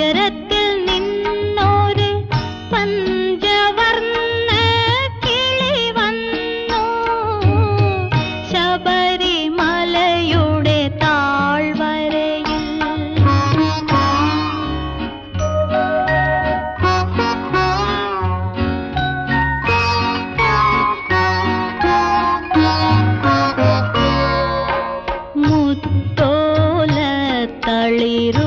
നഗരത്തിൽ നിന്നോര് പഞ്ചവർണ കിളി വന്നു. ശബരിമലയുടെ താഴ്വരയിൽ. മുത്തോല തളിർ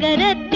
सागरत